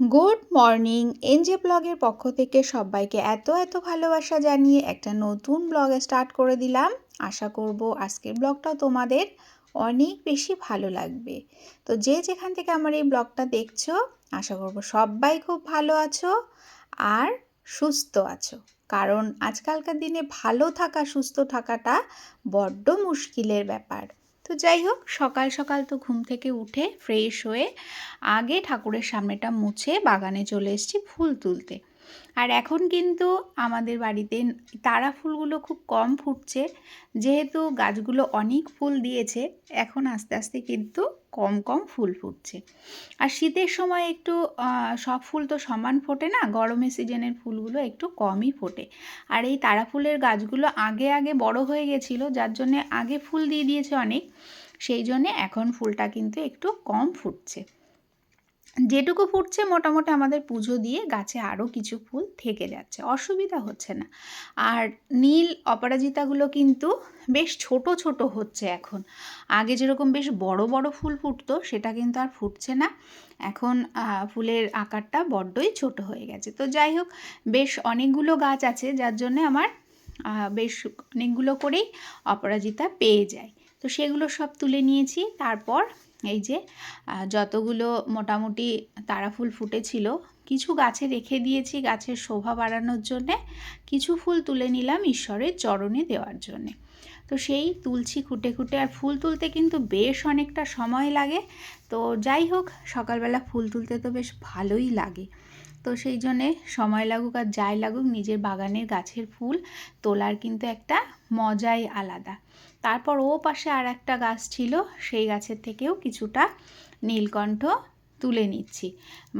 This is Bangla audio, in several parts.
গুড মর্নিং এনজে ব্লগের পক্ষ থেকে সবাইকে এত এত ভালোবাসা জানিয়ে একটা নতুন ব্লগ স্টার্ট করে দিলাম। আশা করব আজকের ব্লগটা তোমাদের অনেক বেশি ভালো লাগবে। তো যে যেখান থেকে আমার এই ব্লগটা দেখছ, আশা করব সবাই খুব ভালো আছো আর সুস্থ আছো। কারণ আজকালকার দিনে ভালো থাকা, সুস্থ থাকাটা বড্ড মুশকিলের ব্যাপার। তো যাই হোক, সকাল সকাল তো ঘুম থেকে উঠে ফ্রেশ হয়ে আগে ঠাকুরের সামনেটা মুছে বাগানে চলে এসেছি ফুল তুলতে। আর এখন কিন্তু আমাদের বাড়িতে তারা ফুলগুলো খুব কম ফুটছে, যেহেতু গাছগুলো অনেক ফুল দিয়েছে, এখন আস্তে আস্তে কিন্তু কম কম ফুল ফুটছে। আর শীতের সময় একটু সব ফুল তো সমান ফোটে না, গরমের সিজনের ফুলগুলো একটু কমই ফোটে। আর এই তারা ফুলের গাছগুলো আগে আগে বড় হয়ে গেছিল, যার জন্যে আগে ফুল দিয়ে দিয়েছে অনেক, সেই জন্যে এখন ফুলটা কিন্তু একটু কম ফুটছে। যেটুকু ফুটছে মোটামুটি আমাদের পুজো দিয়ে গাছে আরও কিছু ফুল থেকে যাচ্ছে, অসুবিধা হচ্ছে না। আর নীল অপরাজিতাগুলো কিন্তু বেশ ছোট ছোট হচ্ছে এখন। আগে যেরকম বেশ বড় বড় ফুল ফুটতো, সেটা কিন্তু আর ফুটছে না। এখন ফুলের আকারটা বড্ডই ছোট হয়ে গেছে। তো যাই হোক, বেশ অনেকগুলো গাছ আছে, যার জন্যে আমার বেশ অনেকগুলো করেই অপরাজিতা পেয়ে যায়। তো সেগুলো সব তুলে নিয়েছি, তারপর এই যে যতগুলো মোটামুটি তারা ফুল ফুটেছিল, কিছু গাছে রেখে দিয়েছি গাছের শোভা বাড়ানোর জন্যে, কিছু ফুল তুলে নিলাম ঈশ্বরের চরণে দেওয়ার জন্যে। তো সেই তুলছি খুঁটে খুঁটে, আর ফুল তুলতে কিন্তু বেশ অনেকটা সময় লাগে। তো যাই হোক, সকালবেলা ফুল তুলতে তো বেশ ভালোই লাগে। তো সেই জন্যে সময় লাগুক আর যাই লাগুক, নিজের বাগানের গাছের ফুল তোলার কিন্তু একটা মজাই আলাদা। তারপর ও পাশে আর একটা গাছ ছিল, সেই গাছের থেকেও কিছুটা নীলকণ্ঠ তুলে নিচ্ছি।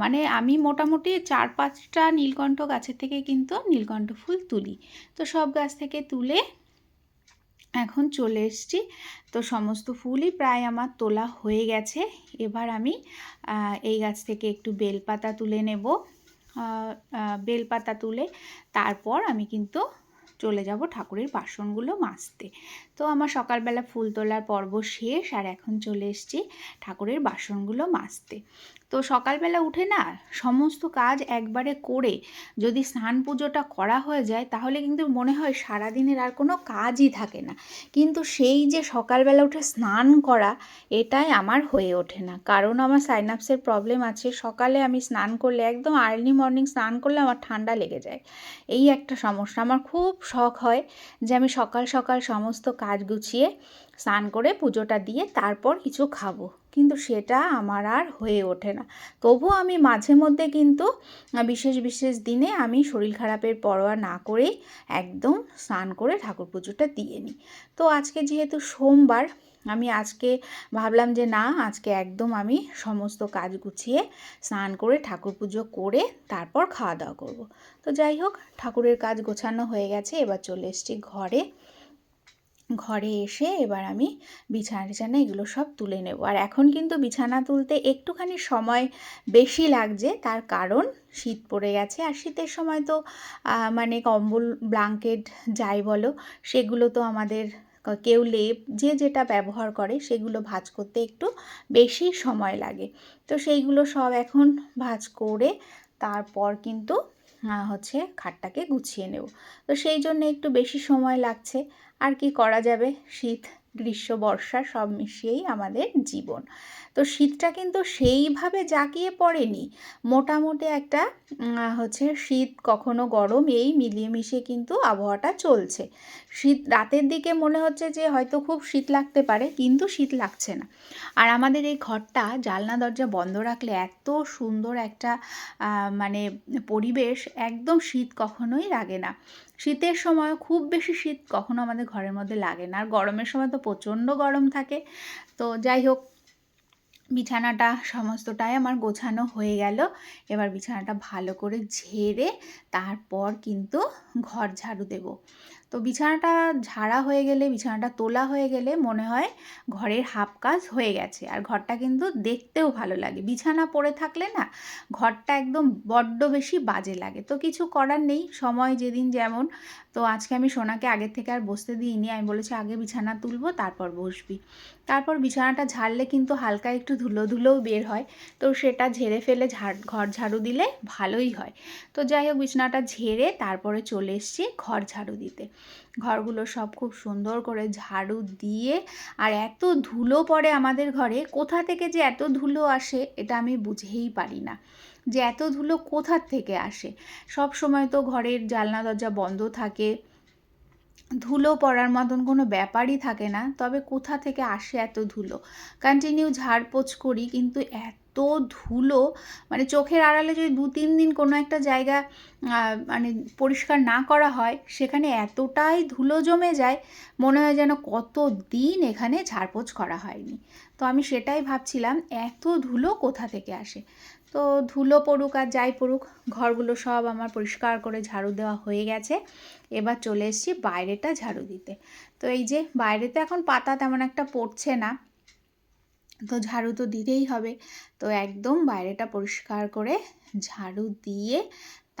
মানে আমি মোটামুটি চার পাঁচটা নীলকণ্ঠ গাছের থেকে কিন্তু নীলকণ্ঠ ফুল তুলি। তো সব গাছ থেকে তুলে এখন চলে এসছি। তো সমস্ত ফুলই প্রায় আমার তোলা হয়ে গেছে। এবার আমি এই গাছ থেকে একটু বেলপাতা তুলে নেব। বেলপাতা তুলে তারপর আমি কিন্তু চলে যাব ঠাকুরের বাসনগুলো মাজতে। তো আমার সকালবেলা ফুল তোলার পর্ব শেষ আর এখন চলে এসছি ঠাকুরের বাসনগুলো মাজতে। তো সকালবেলা উঠে না সমস্ত কাজ একবারে করে যদি স্নান পুজোটা করা হয়ে যায়, তাহলে কিন্তু মনে হয় সারাদিনের আর কোনো কাজই থাকে না। কিন্তু সেই যে সকালবেলা উঠে স্নান করা, এটাই আমার হয়ে ওঠে না। কারণ আমার সাইনাপসের প্রবলেম আছে, সকালে আমি স্নান করলে, একদম আর্লি মর্নিং স্নান করলে আমার ঠান্ডা লেগে যায়। এই একটা সমস্যা। আমার খুব শখ হয় যে আমি সকাল সকাল সমস্ত কাজ গুছিয়ে স্নান করে পুজোটা দিয়ে তারপর কিছু খাব। কিন্তু সেটা আমার আর হয়ে ওঠে না। তবুও আমি মাঝে মধ্যে কিন্তু বিশেষ বিশেষ দিনে আমি শরীর খারাপের পরোয়া না করেই একদম স্নান করে ঠাকুর পুজোটা দিয়ে নিই। তো আজকে যেহেতু সোমবার, আমি আজকে ভাবলাম যে না, আজকে একদম আমি সমস্ত কাজ গুছিয়ে স্নান করে ঠাকুর পুজো করে তারপর খাওয়া দাওয়া করব। তো যাই হোক, ঠাকুরের কাজ গোছানো হয়ে গেছে, এবার চলে এসছি ঘরে। ঘরে এসে এবার আমি বিছানা টিছানা এগুলো সব তুলে নেব। আর এখন কিন্তু বিছানা তুলতে একটুখানি সময় বেশি লাগছে, তার কারণ শীত পড়ে গেছে। আর শীতের সময় তো মানে কম্বল, ব্লাঙ্কেট যাই বলো, সেগুলো তো আমাদের কেউ লেপ, যে যেটা ব্যবহার করে সেগুলো ভাজ করতে একটু বেশি সময় লাগে। তো সেইগুলো সব এখন ভাজ করে তারপর কিন্তু হচ্ছে খাটটাকে গুছিয়ে নেব। তো সেই জন্য একটু বেশি সময় লাগছে। আর কি করা যাবে? শীত গ্রীষ্ম, বর্ষা সব মিশিয়েই আমাদের জীবন। তো শীতটা কিন্তু সেইভাবে জাঁকিয়ে পড়েনি। মোটামুটি একটা হচ্ছে শীত কখনো গরম এই মিলিয়ে মিশিয়ে কিন্তু আবহাওয়াটা চলছে। শীত, রাতের দিকে মনে হচ্ছে যে হয়তো খুব শীত লাগতে পারে, কিন্তু শীত লাগছে না। আর আমাদের এই ঘরটা জালনা দরজা বন্ধ রাখলে এত সুন্দর একটা মানে পরিবেশ একদম শীত কখনোই লাগে না। শীতের সময় খুব বেশি শীত কখনো আমাদের ঘরের মধ্যে লাগে না। আর গরমের সময় তো প্রচণ্ড গরম থাকে। তো যাই হোক, বিছানাটা সমস্তটাই আমার গোছানো হয়ে গেল। এবার বিছানাটা ভালো করে ঝেড়ে তারপর কিন্তু ঘর ঝাড়ু দেব। তো বিছানাটা ঝাড়া হয়ে গেলে, বিছানাটা তোলা হয়ে গেলে মনে হয় ঘরের হাফ কাজ হয়ে গেছে। আর ঘরটা কিন্তু দেখতেও ভালো লাগে। বিছানা পড়ে থাকলে না, ঘরটা একদম বড্ড বেশি বাজে লাগে। তো কিছু করার নেই। সময় যেদিন যেমন তো আজকে আমি সোনাকে আগের থেকে আর বসতে দিইনি। আমি বলেছি, আগে বিছানা তুলবো, তারপর বসবি। তারপর বিছানাটা ঝাড়লে কিন্তু হালকা একটু ধুলো ধুলোও বের হয়। তো সেটা ঝেড়ে ফেলে ঝাড়, ঘর ঝাড়ু দিলে ভালোই হয়। তো যাই হোক, বিছানাটা ঝেড়ে তারপরে চলে এসেছি ঘর ঝাড়ু দিতে। ঘরগুলো সব খুব সুন্দর করে ঝাড়ু দিয়ে আর এত ধুলো পড়ে আমাদের ঘরে, কোথা থেকে যে এত ধুলো আসে, এটা আমি বুঝেই পারি না। যে এত ধুলো কোথার থেকে আসে? সব সময় তো ঘরের জানলা, দরজা বন্ধ থাকে। ধুলো পড়ার মতন কোনো ব্যাপারই থাকে না। তবে কোথা থেকে আসে এত ধুলো? কন্টিনিউ ঝাড়পোছ করি, কিন্তু এত ধুলো মানে চোখের আড়ালে যদি দু, তিন দিন কোনো একটা জায়গা মানে পরিষ্কার না করা হয়, সেখানে এতটাই ধুলো জমে যায়, মনে হয় যেন কত দিন এখানে ঝাড়পোছ করা হয়নি। তো আমি সেটাই ভাবছিলাম, এত ধুলো কোথা থেকে আসে? তো ধুলো পড়ুক আর যাই পড়ুক, ঘরগুলো সব আমার পরিষ্কার করে ঝাড়ু দেওয়া হয়ে গেছে। এবার চলে এসেছি বাইরেটা ঝাড়ু দিতে। তো এই যে বাইরেতে এখন পাতা তেমন একটা পড়ছে না, তো ঝাড়ু তো দিতেই হবে। তো একদম বাইরেটা পরিষ্কার করে ঝাড়ু দিয়ে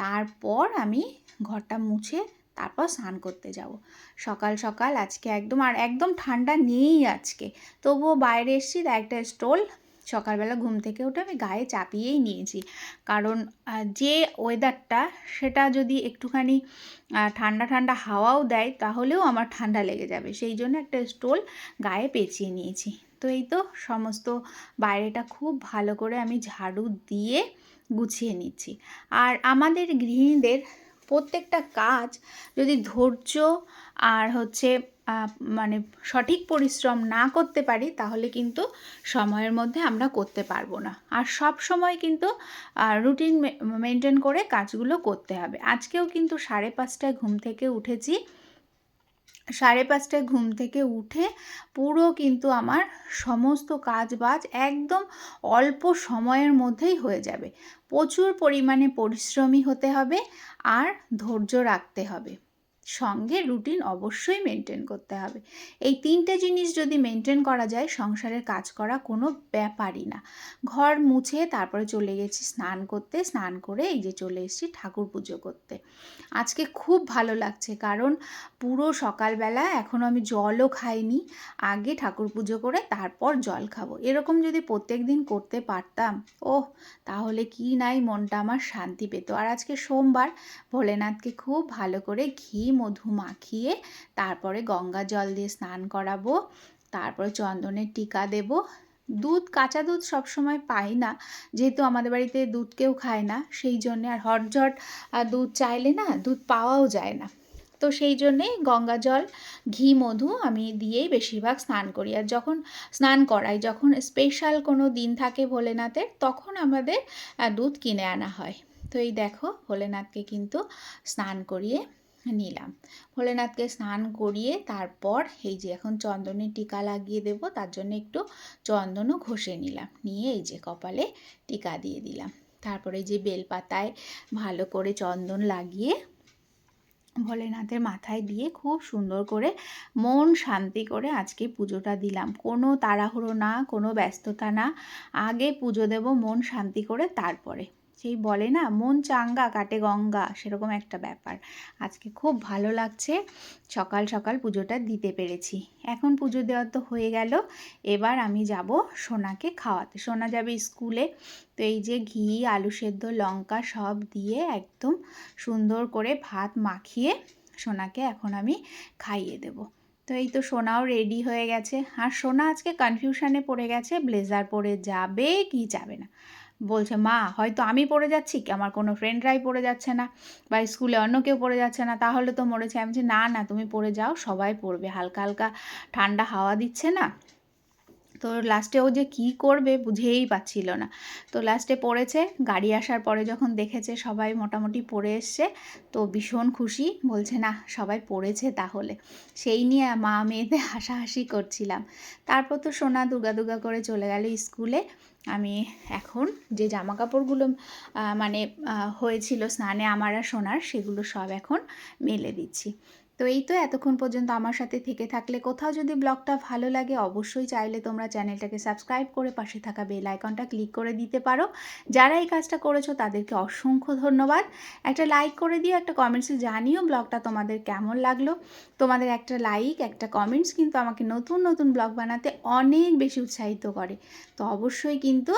তারপর আমি ঘরটা মুছে তারপর স্নান করতে যাব। সকাল সকাল আজকে একদম আর একদম ঠান্ডা নেই আজকে। তবুও বাইরে এসেছি, একটা স্টোল সকালবেলা ঘুম থেকে উঠে আমি গায়ে চাপিয়েই নিয়েছি। কারণ যে ওয়েদারটা সেটা যদি একটুখানি ঠান্ডা ঠান্ডা হাওয়াও দেয় তাহলেও আমার ঠান্ডা লেগে যাবে। সেই জন্য একটা স্টোল গায়ে পেঁচিয়ে নিয়েছি। তো এই তো সমস্ত বাইরেটা খুব ভালো করে আমি ঝাড়ু দিয়ে গুছিয়ে নিচ্ছি। আর আমাদের গৃহিণীদের প্রত্যেকটা কাজ যদি ধৈর্য আর হচ্ছে মানে সঠিক পরিশ্রম না করতে পারি, তাহলে কিন্তু সময়ের মধ্যে আমরা করতে পারব না। আর সব সময় কিন্তু রুটিন মেনটেন করে কাজগুলো করতে হবে। আজকেও কিন্তু সাড়ে পাঁচটায় ঘুম থেকে উঠেছি। সাড়ে পাঁচটায় ঘুম থেকে উঠে পুরো কিন্তু আমার সমস্ত কাজ বাজ একদম অল্প সময়ের মধ্যেই হয়ে যাবে। প্রচুর পরিমাণে পরিশ্রমী হতে হবে আর ধৈর্য রাখতে হবে। সঙ্গে রুটিন অবশ্যই মেনটেন করতে হবে। এই তিনটে জিনিস যদি মেনটেন করা যায়, সংসারের কাজ করা কোনো ব্যাপারই না। ঘর মুছে তারপরে চলে গেছি স্নান করতে, স্নান করে এই যে চলে এসেছি ঠাকুর পুজো করতে। আজকে খুব ভালো লাগছে কারণ পুরো সকালবেলা এখনও আমি জলও খাইনি, আগে ঠাকুর পুজো করে তারপর জল খাব। এরকম যদি প্রত্যেক দিন করতে পারতাম ও তাহলে কি নাই মনটা আমার শান্তি পেত। আর আজকে সোমবার ভোলেনাথকে খুব ভালো করে ঘি মধু মাখিয়ে তারপরে গঙ্গা জল দিয়ে স্নান করাবো, তারপরে চন্দনের টিকা দেব। দুধ, কাঁচা দুধ সবসময় পাই না, যেহেতু আমাদের বাড়িতে দুধ কেউ খায় না, সেই জন্যে আর হটঝট দুধ চাইলে না দুধ পাওয়াও যায় না। তো সেই জন্যে গঙ্গা জল, ঘি, মধু আমি দিয়েই বেশিরভাগ স্নান করি। আর যখন স্নান করাই, যখন স্পেশাল কোনো দিন থাকে ভোলেনাথের, তখন আমাদের দুধ কিনে আনা হয়। তো এই দেখো, ভোলেনাথকে কিন্তু স্নান করিয়ে নিলাম। ভোলেনাথকে স্নান করিয়ে তারপর এই যে এখন চন্দনের টিকা লাগিয়ে দেব, তার জন্য একটু চন্দনও ঘষে নিলাম। নিয়ে এই যে কপালে টিকা দিয়ে দিলাম। তারপরে যে বেলপাতায় ভালো করে চন্দন লাগিয়ে ভোলেনাথের মাথায় দিয়ে খুব সুন্দর করে মন শান্তি করে আজকে পুজোটা দিলাম। কোনো তাড়াহুড়ো না, কোনো ব্যস্ততা না। আগে পুজো দেব, মন শান্তি করে তারপরে সেই বলে না, মন চাঙ্গা, কাটে গঙ্গা সেরকম একটা ব্যাপার। আজকে খুব ভালো লাগছে। সকাল সকাল পুজোটা দিতে পেরেছি। এখন পুজো দেওয়া তো হয়ে গেল। এবার আমি যাব সোনাকে খাওয়াতে। সোনা যাবে স্কুলে। তো এই যে ঘি, আলু সেদ্ধ, লঙ্কা সব দিয়ে একদম সুন্দর করে ভাত মাখিয়ে সোনাকে এখন আমি খাইয়ে দেবো। তো এই তো সোনাও রেডি হয়ে গেছে। আর সোনা আজকে কনফিউশনে পড়ে গেছে ব্লেজার পরে যাবে কি যাবে না। বলছে, মা, হয়তো আমি পড়ে যাচ্ছি কি? আমার কোনো ফ্রেন্ডরাই পড়ে যাচ্ছে না বা স্কুলে অন্য কেউ পড়ে যাচ্ছে না। তাহলে তো মরেছে। আমি বলছি, না না, তুমি পড়ে যাও, সবাই পড়বে। হালকা হালকা ঠান্ডা হাওয়া দিচ্ছে না। তো লাস্টে ও যে কি করবে বুঝেই পাচ্ছিল না। তো লাস্টে পড়েছে, গাড়ি আসার পরে যখন দেখেছে সবাই মোটামুটি পড়ে এসছে, তো ভীষণ খুশি। বলছে, না, সবাই পড়েছে তাহলে। সেই নিয়ে মা মেয়েতে হাসাহাসি করছিলাম। তারপর তো সোনা দুর্গা দুর্গা করে চলে গেল স্কুলে। আমি এখন যে জামা কাপড়গুলো মানে হয়েছিল স্নানে আমার আর সোনার, সেগুলো সব এখন মেলে দিচ্ছি। তো এই তো এতক্ষণ পর্যন্ত আমার সাথে থেকে থাকলে কোথাও যদি ব্লগটা ভালো লাগে অবশ্যই চাইলে তোমরা চ্যানেলটাকে সাবস্ক্রাইব করে পাশে থাকা বেল আইকনটা ক্লিক করে দিতে পারো। যারা এই কাজটা করেছ তাদেরকে অসংখ্য ধন্যবাদ। একটা লাইক করে দিও, একটা কমেন্টসে জানিও ব্লগটা তোমাদের কেমন লাগল। তোমাদের একটা লাইক, একটা কমেন্টস কিন্তু আমাকে নতুন নতুন ব্লগ বানাতে অনেক বেশি উৎসাহিত করে। তো অবশ্যই কিন্তু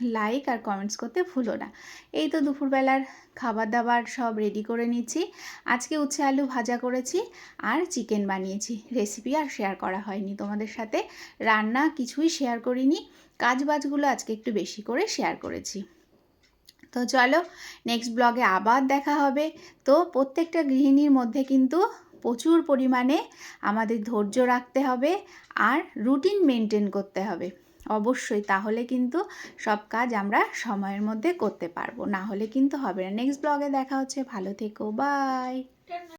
লাইক আর কমেন্টস করতে ভুলো না। এই তো দুপুরবেলার খাবার দাবার সব রেডি করে নিচ্ছি। আজকে উচ্ছে আলু ভাজা করেছি আর চিকেন বানিয়েছি। রেসিপি আর শেয়ার করা হয়নি। তোমাদের সাথে রান্না কিছুই শেয়ার করিনি। কাজ বাজগুলো আজকে একটু বেশি করে শেয়ার করেছি। তো চলো নেক্সট ব্লগে আবার দেখা হবে। তো প্রত্যেকটা গৃহিণীর মধ্যে কিন্তু প্রচুর পরিমাণে আমাদের ধৈর্য রাখতে হবে আর রুটিন মেনটেন করতে হবে। অবশ্যই, তাহলে কিন্তু সব কাজ আমরা সময়ের মধ্যে করতে পারব। না হলে কিন্তু হবে না। নেক্সট ব্লগে দেখা হচ্ছে। ভালো থেকো। বাই